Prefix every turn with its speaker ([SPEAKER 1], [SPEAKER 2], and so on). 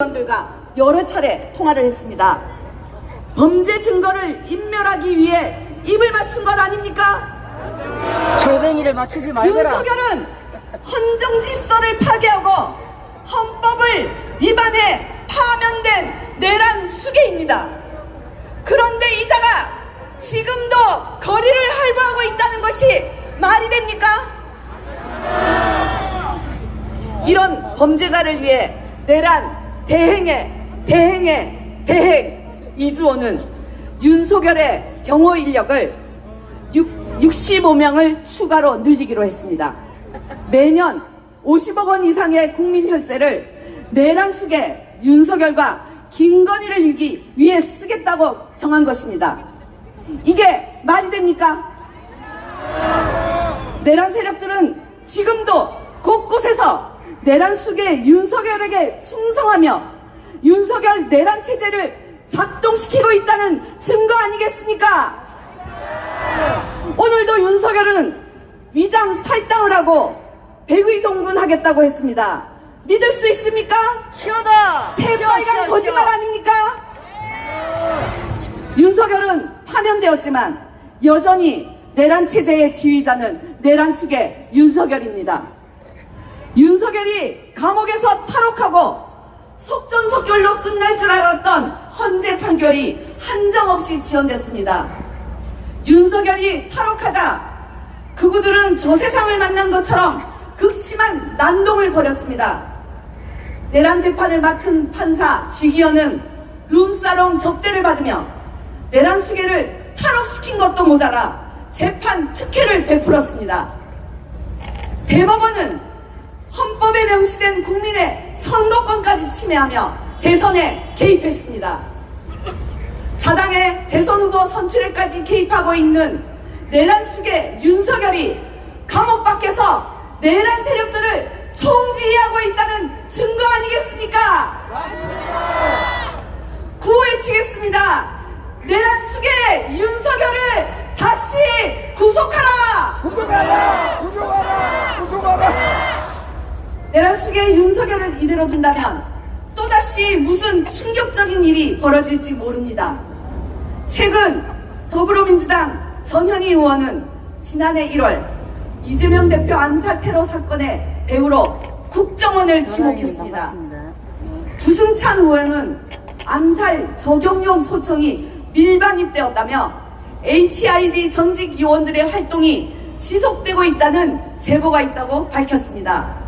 [SPEAKER 1] 의원들과 여러 차례 통화를 했습니다. 범죄 증거를 인멸하기 위해 입을 맞춘 것 아닙니까?
[SPEAKER 2] 조댕이를 맞추지 말거라.
[SPEAKER 1] 윤석열은 헌정 질서를 파괴하고 헌법을 위반해 파면된 내란 수괴입니다. 그런데 이자가 지금도 거리를 할부하고 있다는 것이 말이 됩니까? 이런 범죄자를 위해 내란 대행의 대행의 대행 이주호는 윤석열의 경호 인력을 6, 65명을 추가로 늘리기로 했습니다. 매년 50억 원 이상의 국민 혈세를 내란 속에 윤석열과 김건희를 유기 위해 쓰겠다고 정한 것입니다. 이게 말이 됩니까? 내란 세력들은 지금도 내란 속에 윤석열에게 충성하며 윤석열 내란 체제를 작동시키고 있다는 증거 아니겠습니까? 오늘도 윤석열은 위장 탈당을 하고 백의종군 하겠다고 했습니다. 믿을 수 있습니까?
[SPEAKER 2] 시원다.
[SPEAKER 1] 새빨간 거짓말 아닙니까? 윤석열은 파면되었지만 여전히 내란 체제의 지휘자는 내란 숙의 윤석열입니다. 윤석열이 감옥에서 탈옥하고 속전속결로 끝날 줄 알았던 헌재 판결이 한정없이 지연됐습니다. 윤석열이 탈옥하자 그구들은 저 세상을 만난 것처럼 극심한 난동을 벌였습니다. 내란 재판을 맡은 판사 쥐기현은 룸사롱 접대를 받으며 내란 수계를 탈옥시킨 것도 모자라 재판 특혜를 베풀었습니다. 대법원은 명시된 국민의 선거권까지 침해하며 대선에 개입했습니다. 자당의 대선 후보 선출에까지 개입하고 있는 내란 수계 윤석열이 감옥 밖에서 내란 세력들을 총지휘하고 있다는 증거 아니겠습니까? 구호해치겠습니다. 내란 수계 윤석열을 다시! 구속하라!
[SPEAKER 3] 구속하라! 구속하라!
[SPEAKER 1] 윤석열을 이대로 둔다면 또다시 무슨 충격적인 일이 벌어질지 모릅니다. 최근 더불어민주당 전현희 의원은 지난해 1월 이재명 대표 암살 테러 사건의 배우로 국정원을 지목했습니다.
[SPEAKER 2] 반갑습니다.
[SPEAKER 1] 주승찬 의원은 암살 적용용 소총이 밀반입되었다며 HID 전직 요원들의 활동이 지속되고 있다는 제보가 있다고 밝혔습니다.